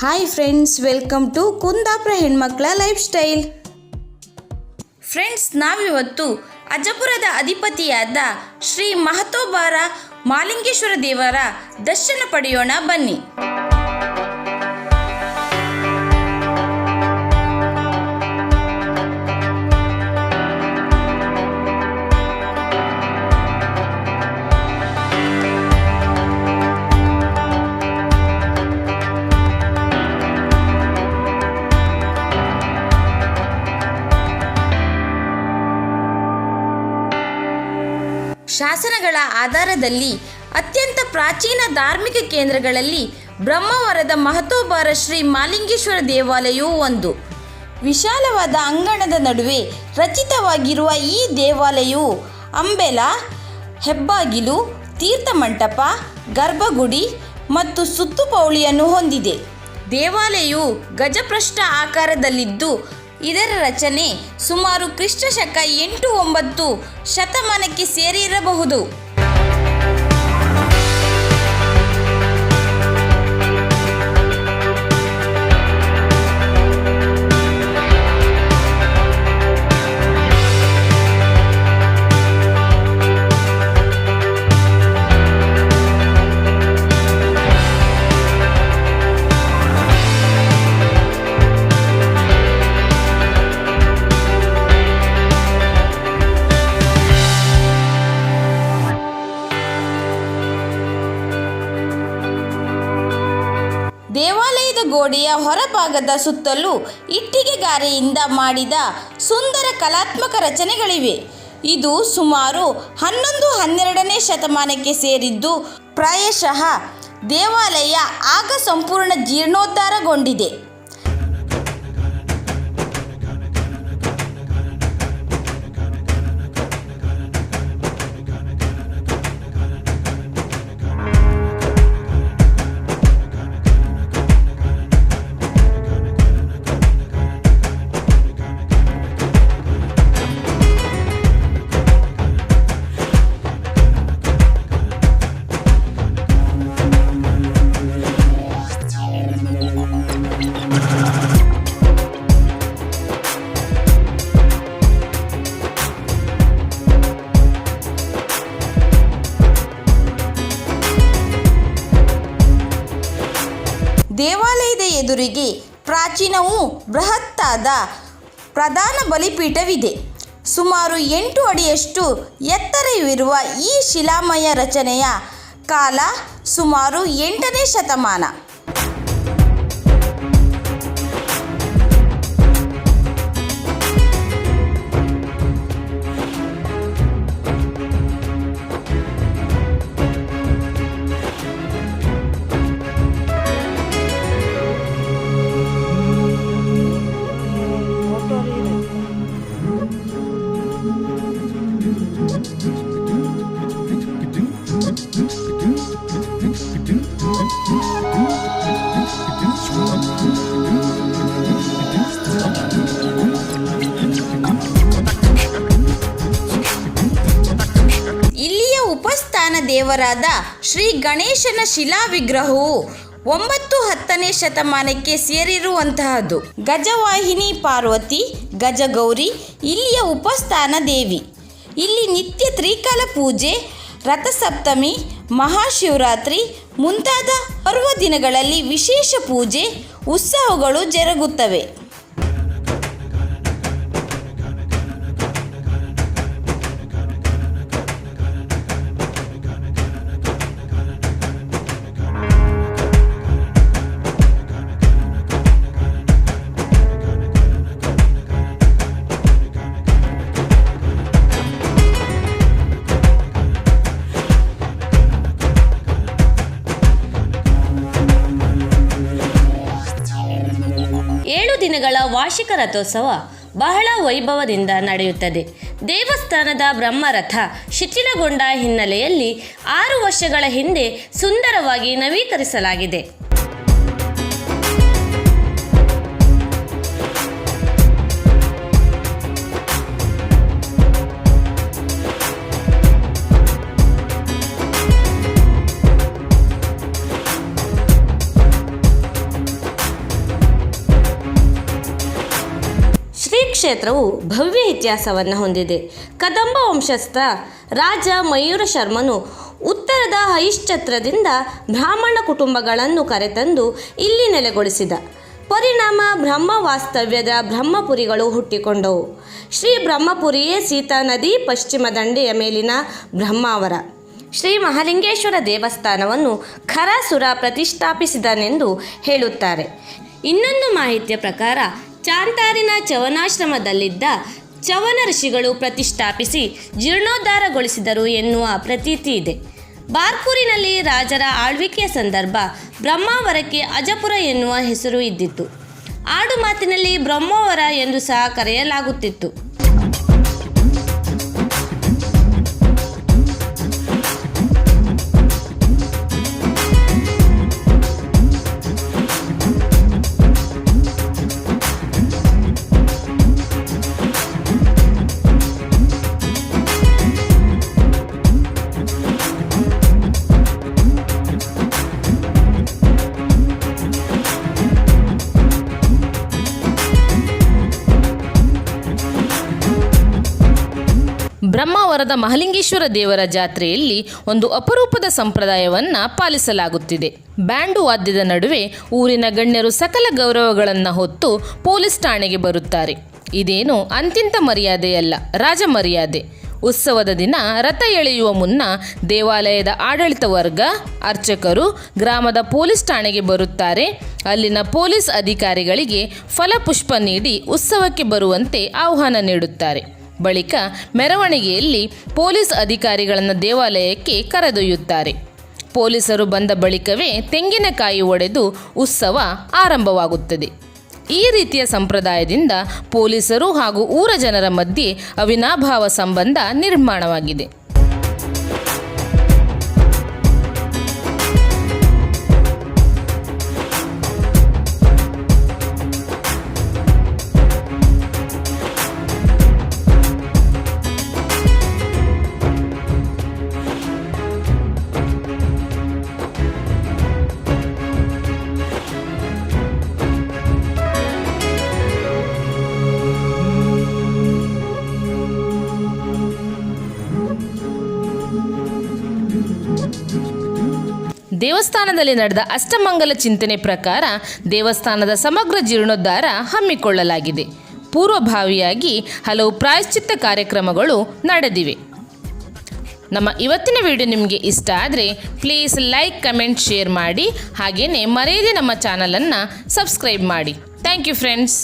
Hi friends welcome to Kundapura ಹೆಣ್ಮಕ್ಳ life style friends ನಾವಿವತ್ತು ಅಜಪುರದ ಅಧಿಪತಿಯಾದ ಶ್ರೀ ಮಹತೋಬಾರ ಮಾಲಿಂಗೇಶ್ವರ ದೇವರ ದರ್ಶನ ಪಡೆಯೋಣ ಬನ್ನಿ. ಆಧಾರದಲ್ಲಿ ಅತ್ಯಂತ ಪ್ರಾಚೀನ ಧಾರ್ಮಿಕ ಕೇಂದ್ರಗಳಲ್ಲಿ ಬ್ರಹ್ಮವರದ ಮಹತೋಬಾರ ಶ್ರೀ ಮಾಲಿಂಗೇಶ್ವರ ದೇವಾಲಯವೂ ಒಂದು. ವಿಶಾಲವಾದ ಅಂಗಣದ ನಡುವೆ ರಚಿತವಾಗಿರುವ ಈ ದೇವಾಲಯವು ಅಂಬೆಲ, ಹೆಬ್ಬಾಗಿಲು ತೀರ್ಥಮಂಟಪ ಗರ್ಭಗುಡಿ ಮತ್ತು ಸುತ್ತುಪೌಳಿಯನ್ನು ಹೊಂದಿದೆ. ದೇವಾಲಯವು ಗಜಪೃಷ್ಠ ಆಕಾರದಲ್ಲಿದ್ದು, ಇದರ ರಚನೆ ಸುಮಾರು ಕ್ರಿಸ್ತಶಕ ಎಂಟು ಒಂಬತ್ತು ಶತಮಾನಕ್ಕೆ ಸೇರಿರಬಹುದು. ದೇವಾಲಯದ ಗೋಡೆಯ ಹೊರಭಾಗದ ಸುತ್ತಲೂ ಇಟ್ಟಿಗೆ ಗಾರೆಯಿಂದ ಮಾಡಿದ ಸುಂದರ ಕಲಾತ್ಮಕ ರಚನೆಗಳಿವೆ. ಇದು ಸುಮಾರು ಹನ್ನೊಂದು ಹನ್ನೆರಡನೇ ಶತಮಾನಕ್ಕೆ ಸೇರಿದ್ದು ಪ್ರಾಯಶಃ ದೇವಾಲಯ ಆಗ ಸಂಪೂರ್ಣ ಜೀರ್ಣೋದ್ಧಾರಗೊಂಡಿದೆ. ದೇವಾಲಯದ ಎದುರಿಗೆ ಪ್ರಾಚೀನವೂ ಬೃಹತ್ತಾದ ಪ್ರಧಾನ ಬಲಿಪೀಠವಿದೆ. ಸುಮಾರು ಎಂಟು ಅಡಿಯಷ್ಟು ಎತ್ತರವಿರುವ ಈ ಶಿಲಾಮಯ ರಚನೆಯ ಕಾಲ ಸುಮಾರು ಎಂಟನೇ ಶತಮಾನ. ದೇವರಾದ ಶ್ರೀ ಗಣೇಶನ ಶಿಲಾ ವಿಗ್ರಹವು ಒಂಬತ್ತು ಹತ್ತನೇ ಶತಮಾನಕ್ಕೆ ಸೇರಿರುವಂತಹದ್ದು. ಗಜವಾಹಿನಿ ಪಾರ್ವತಿ, ಗಜಗೌರಿ, ಇಲ್ಲಿಯ ಉಪಸ್ಥಾನ ದೇವಿ. ಇಲ್ಲಿ ನಿತ್ಯ ತ್ರಿಕಾಲ ಪೂಜೆ, ರಥಸಪ್ತಮಿ, ಮಹಾಶಿವರಾತ್ರಿ ಮುಂತಾದ ಪರ್ವ ದಿನಗಳಲ್ಲಿ ವಿಶೇಷ ಪೂಜೆ, ಉತ್ಸವಗಳು ಜರುಗುತ್ತವೆ. ಏಳು ದಿನಗಳ ವಾರ್ಷಿಕ ರಥೋತ್ಸವ ಬಹಳ ವೈಭವದಿಂದ ನಡೆಯುತ್ತದೆ. ದೇವಸ್ಥಾನದ ಬ್ರಹ್ಮರಥ ಶಿಥಿಲಗೊಂಡ ಹಿನ್ನೆಲೆಯಲ್ಲಿ ಆರು ವರ್ಷಗಳ ಹಿಂದೆ ಸುಂದರವಾಗಿ ನವೀಕರಿಸಲಾಗಿದೆ. ಕ್ಷೇತ್ರವು ಭವ್ಯ ಇತಿಹಾಸವನ್ನು ಹೊಂದಿದೆ. ಕದಂಬ ವಂಶಸ್ಥ ರಾಜ ಮಯೂರ ಶರ್ಮನು ಉತ್ತರದ ಹೈಶ್ಚತ್ರದಿಂದ ಬ್ರಾಹ್ಮಣ ಕುಟುಂಬಗಳನ್ನು ಕರೆತಂದು ಇಲ್ಲಿ ನೆಲೆಗೊಳಿಸಿದ. ಪರಿಣಾಮ ಬ್ರಹ್ಮ ವಾಸ್ತವ್ಯದ ಬ್ರಹ್ಮಪುರಿಗಳು ಹುಟ್ಟಿಕೊಂಡವು. ಶ್ರೀ ಬ್ರಹ್ಮಪುರಿಯೇ ಸೀತಾ ನದಿ ಪಶ್ಚಿಮ ದಂಡೆಯ ಮೇಲಿನ ಬ್ರಹ್ಮಾವರ. ಶ್ರೀ ಮಹಾಲಿಂಗೇಶ್ವರ ದೇವಸ್ಥಾನವನ್ನು ಖರಾಸುರ ಪ್ರತಿಷ್ಠಾಪಿಸಿದನೆಂದು ಹೇಳುತ್ತಾರೆ. ಇನ್ನೊಂದು ಮಾಹಿತಿಯ ಪ್ರಕಾರ, ಚಾಂತಾರಿನ ಚವನಾಶ್ರಮದಲ್ಲಿದ್ದ ಚವನ ಋಷಿಗಳು ಪ್ರತಿಷ್ಠಾಪಿಸಿ ಜೀರ್ಣೋದ್ಧಾರಗೊಳಿಸಿದರು ಎನ್ನುವ ಪ್ರತೀತಿ ಇದೆ. ಬಾರ್ಕೂರಿನಲ್ಲಿ ರಾಜರ ಆಳ್ವಿಕೆಯ ಸಂದರ್ಭ ಬ್ರಹ್ಮಾವರಕ್ಕೆ ಅಜಪುರ ಎನ್ನುವ ಹೆಸರು ಇದ್ದಿತ್ತು. ಆಡು ಮಾತಿನಲ್ಲಿ ಬ್ರಹ್ಮಾವರ ಎಂದು ಸಹ ಕರೆಯಲಾಗುತ್ತಿತ್ತು. ಬ್ರಹ್ಮಾವರದ ಮಹಲಿಂಗೇಶ್ವರ ದೇವರ ಜಾತ್ರೆಯಲ್ಲಿ ಒಂದು ಅಪರೂಪದ ಸಂಪ್ರದಾಯವನ್ನು ಪಾಲಿಸಲಾಗುತ್ತಿದೆ. ಬ್ಯಾಂಡು ವಾದ್ಯದ ನಡುವೆ ಊರಿನ ಗಣ್ಯರು ಸಕಲ ಗೌರವಗಳನ್ನು ಹೊತ್ತು ಪೊಲೀಸ್ ಠಾಣೆಗೆ ಬರುತ್ತಾರೆ. ಇದೇನು ಅಂತಿಂತ ಮರ್ಯಾದೆಯಲ್ಲ, ರಾಜ ಮರ್ಯಾದೆ. ಉತ್ಸವದ ದಿನ ರಥ ಎಳೆಯುವ ಮುನ್ನ ದೇವಾಲಯದ ಆಡಳಿತ ವರ್ಗ, ಅರ್ಚಕರು ಗ್ರಾಮದ ಪೊಲೀಸ್ ಠಾಣೆಗೆ ಬರುತ್ತಾರೆ. ಅಲ್ಲಿನ ಪೊಲೀಸ್ ಅಧಿಕಾರಿಗಳಿಗೆ ಫಲಪುಷ್ಪ ನೀಡಿ ಉತ್ಸವಕ್ಕೆ ಬರುವಂತೆ ಆಹ್ವಾನ ನೀಡುತ್ತಾರೆ. ಬಳಿಕ ಮೆರವಣಿಗೆಯಲ್ಲಿ ಪೊಲೀಸ್ ಅಧಿಕಾರಿಗಳನ್ನು ದೇವಾಲಯಕ್ಕೆ ಕರೆದೊಯ್ಯುತ್ತಾರೆ. ಪೊಲೀಸರು ಬಂದ ಬಳಿಕವೇ ತೆಂಗಿನಕಾಯಿ ಒಡೆದು ಉತ್ಸವ ಆರಂಭವಾಗುತ್ತದೆ. ಈ ರೀತಿಯ ಸಂಪ್ರದಾಯದಿಂದ ಪೊಲೀಸರು ಹಾಗೂ ಊರ ಜನರ ಮಧ್ಯೆ ಅವಿನಾಭಾವ ಸಂಬಂಧ ನಿರ್ಮಾಣವಾಗಿದೆ. ದೇವಸ್ಥಾನದಲ್ಲಿ ನಡೆದ ಅಷ್ಟಮಂಗಲ ಚಿಂತನೆ ಪ್ರಕಾರ ದೇವಸ್ಥಾನದ ಸಮಗ್ರ ಜೀರ್ಣೋದ್ಧಾರ ಹಮ್ಮಿಕೊಳ್ಳಲಾಗಿದೆ. ಪೂರ್ವಭಾವಿಯಾಗಿ ಹಲವು ಪ್ರಾಯಶ್ಚಿತ್ತ ಕಾರ್ಯಕ್ರಮಗಳು ನಡೆದಿವೆ. ನಮ್ಮ ಇವತ್ತಿನ ವಿಡಿಯೋ ನಿಮಗೆ ಇಷ್ಟ ಆದರೆ ಪ್ಲೀಸ್ ಲೈಕ್ ಕಮೆಂಟ್ ಶೇರ್ ಮಾಡಿ. ಹಾಗೆಯೇ ಮರೆಯದೆ ನಮ್ಮ ಚಾನಲನ್ನು ಸಬ್ಸ್ಕ್ರೈಬ್ ಮಾಡಿ. Thank you friends